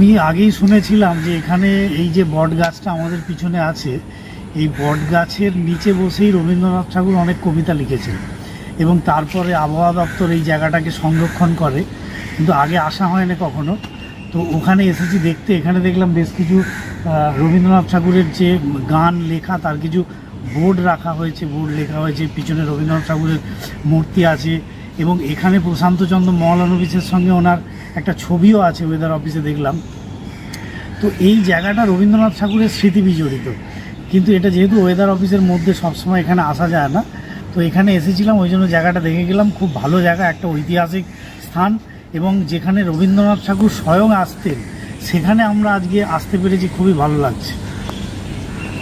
আমি আগেই শুনেছিলাম যে এখানে এই যে বট গাছটা আমাদের পিছনে আছে, এই বট গাছের নিচে বসেই রবীন্দ্রনাথ ঠাকুর অনেক কবিতা লিখেছেন এবং তারপরে আবহাওয়া দপ্তর এই জায়গাটাকে সংরক্ষণ করে। কিন্তু আগে আসা হয় না কখনো। তো ওখানে এসেছি দেখতে, এখানে দেখলাম বেশ কিছু রবীন্দ্রনাথ ঠাকুরের যে গান লেখা, তার কিছু বোর্ড রাখা হয়েছে, বোর্ড লেখা হয়েছে, পিছনে রবীন্দ্রনাথ ঠাকুরের মূর্তি আছে এবং এখানে প্রশান্তচন্দ্র মহলানবিসের সঙ্গে ওনার একটা ছবিও আছে ওয়েদার অফিসে দেখলাম। তো এই জায়গাটা রবীন্দ্রনাথ ঠাকুরের স্মৃতি বিজড়িত। কিন্তু এটা যেহেতু ওয়েদার অফিসের মধ্যে সবসময় এখানে আসা যায় না, তো এখানে এসেছিলাম, ওই জন্য জায়গাটা দেখে গেলাম। খুব ভালো জায়গা, একটা ঐতিহাসিক স্থান এবং যেখানে রবীন্দ্রনাথ ঠাকুর স্বয়ং আসতেন, সেখানে আমরা আজকে আসতে পেরেছি, খুবই ভালো লাগছে।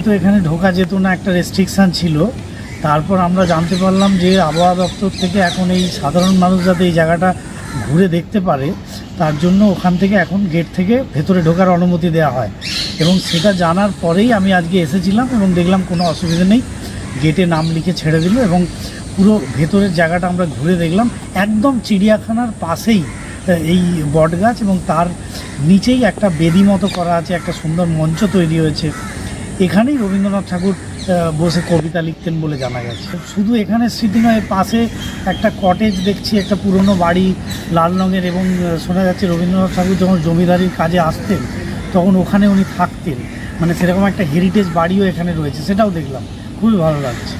তো এখানে ঢোকা যেত না, একটা রেস্ট্রিকশান ছিল। তারপর আমরা জানতে পারলাম যে আবহাওয়া দপ্তর থেকে এখন এই সাধারণ মানুষ যাতে এই জায়গাটা ঘুরে দেখতে পারে তার জন্য ওখান থেকে এখন গেট থেকে ভেতরে ঢোকার অনুমতি দেওয়া হয়। এবং সেটা জানার পরেই আমি আজকে এসেছিলাম এবং দেখলাম কোনো অসুবিধা নেই। গেটে নাম লিখে ছেড়ে দিল এবং পুরো ভেতরের জায়গাটা আমরা ঘুরে দেখলাম। একদম চিড়িয়াখানার পাশেই এই বটগাছ এবং তার নিচেই একটা বেদি মতো করা আছে, একটা সুন্দর মঞ্চ তৈরি হয়েছে। এখানেই রবীন্দ্রনাথ ঠাকুর বসে কবিতা লিখতেন বলে জানা গেছে। শুধু এখানে স্মৃতি নয়, পাশে একটা কটেজ দেখছি, একটা পুরনো বাড়ি লাল রঙের এবং শোনা যাচ্ছে রবীন্দ্রনাথ ঠাকুর যখন জমিদারির কাজে আসতেন, তখন ওখানে উনি থাকতেন। মানে সেরকম একটা হেরিটেজ বাড়িও এখানে রয়েছে, সেটাও দেখলাম। খুবই ভালো লাগছে।